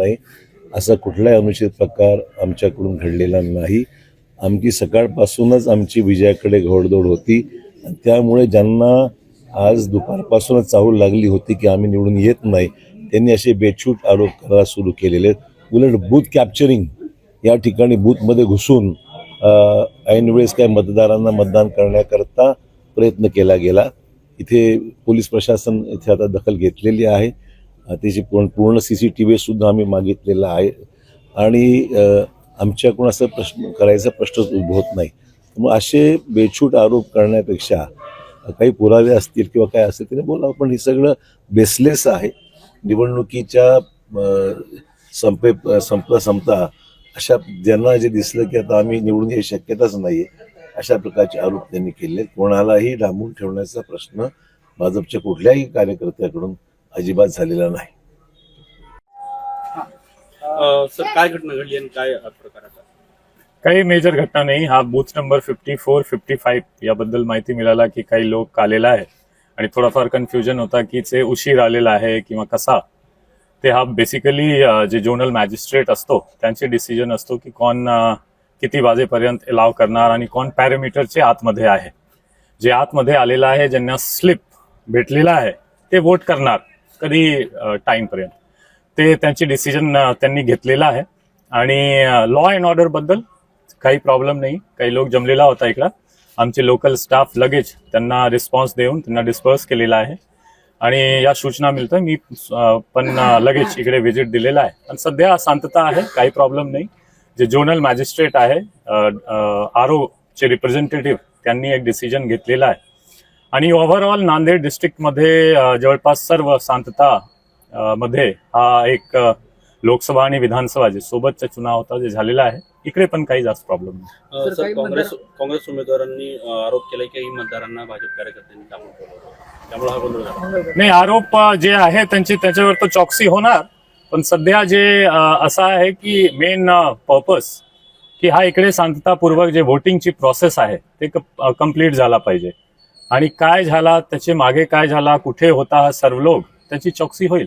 नाही. असा कुठलाही अनुचित प्रकार आमच्याकडून घडलेला नाही. आमची सकाळपासूनच आमची विजयाकडे घोडदौड होती. आणि त्यामुळे ज्यांना आज दुपारपासूनच चाहूल लागली होती की आम्ही निवडून येत नाही त्यांनी असे बेछूट आरोप करायला सुरू केलेले आहेत. उलट बूथ कॅप्चरिंग या ठिकाणी बूथमध्ये घुसून ऐनवेळेस काय मतदारांना मतदान करण्याकरता प्रयत्न केला गेला. इथे पोलीस प्रशासन इथे आता दखल घेतलेली आहे. त्याची पूर्ण पूर्ण सी सी टी व्ही सुद्धा आम्ही मागितलेला आहे. आणि आमच्याकडून असं प्रश्न करायचा प्रश्नच उद्भवत नाही. मग असे बेछूट आरोप करण्यापेक्षा काही पुरावे असतील किंवा काय असतील त्याने बोला पण हे सगळं बेसलेस आहे. निवडणुकीच्या संपे संपता संपता अशा ज्यांना जे दिसलं की आता आम्ही निवडून यायची शक्यताच नाही अशा प्रकारचे आरोप त्यांनी केले कोणालाही डांबून ठेवण्याचा प्रश्न भाजपच्या कुठल्याही कार्यकर्त्याकडून अजिबात झालेला नाही. सर काय घटना घडली आणि काय काही मेजर घटना नाही. हा booth number fifty four fifty five याबद्दल माहिती मिळाला की काही लोक आलेला आहे. आणि थोडाफार कन्फ्युजन होता की ते उशीर आलेला आहे किंवा कसा. ते हा बेसिकली जे जोनल मॅजिस्ट्रेट असतो त्यांचे डिसिजन असतो की कोण किती वाजेपर्यंत अलाव करणार आणि कोण पॅरामीटरचे आतमध्ये आहे. जे आतमध्ये आलेला आहे ज्यांना स्लिप भेटलेला आहे ते वोट करणार. कधी टाईमपर्यंत ते त्यांची डिसिजन त्यांनी घेतलेला आहे. आणि लॉ अँड ऑर्डरबद्दल काही प्रॉब्लेम नाही. काही लोक जमलेला होता इकडं. आमचे लोकल स्टाफ लगेच त्यांना रिस्पॉन्स देऊन त्यांना डिस्पर्स केलेला आहे. आणि या सूचना मिळतं मी पण लगेच इकडे व्हिजिट दिलेला आहे. आणि सध्या शांतता आहे. काही प्रॉब्लेम नाही. जे जोनल मॅजिस्ट्रेट आहे आर चे रिप्रेझेंटेटिव्ह त्यांनी एक डिसिजन घेतलेला आहे. आणि ओव्हरऑल नांदेड डिस्ट्रिक्टमध्ये जवळपास सर्व शांतता मध्ये हा एक लोकसभा आणि विधानसभा जे सोबतचा चुनाव होता जे झालेला आहे इकडे पण काही जास्त प्रॉब्लेम नाही. काँग्रेस काँग्रेस उमेदवारांनी आरोप केलाय की काही मतदारांना भाजप कार्यकर्त्यांनी त्यामुळे हा गोंधळ झाला. नाही आरोप जे आहे त्यांचे त्याच्यावर तर चॉक्सी होणार पण सध्या जे असं आहे की मेन पर्पस की हा इकडे शांततापूर्वक जे व्होटिंगची प्रोसेस आहे ते कंप्लीट झाला पाहिजे. आणि काय झाला त्याचे मागे काय झाला कुठे होता हा सर्व लोक त्याची चौकशी होईल.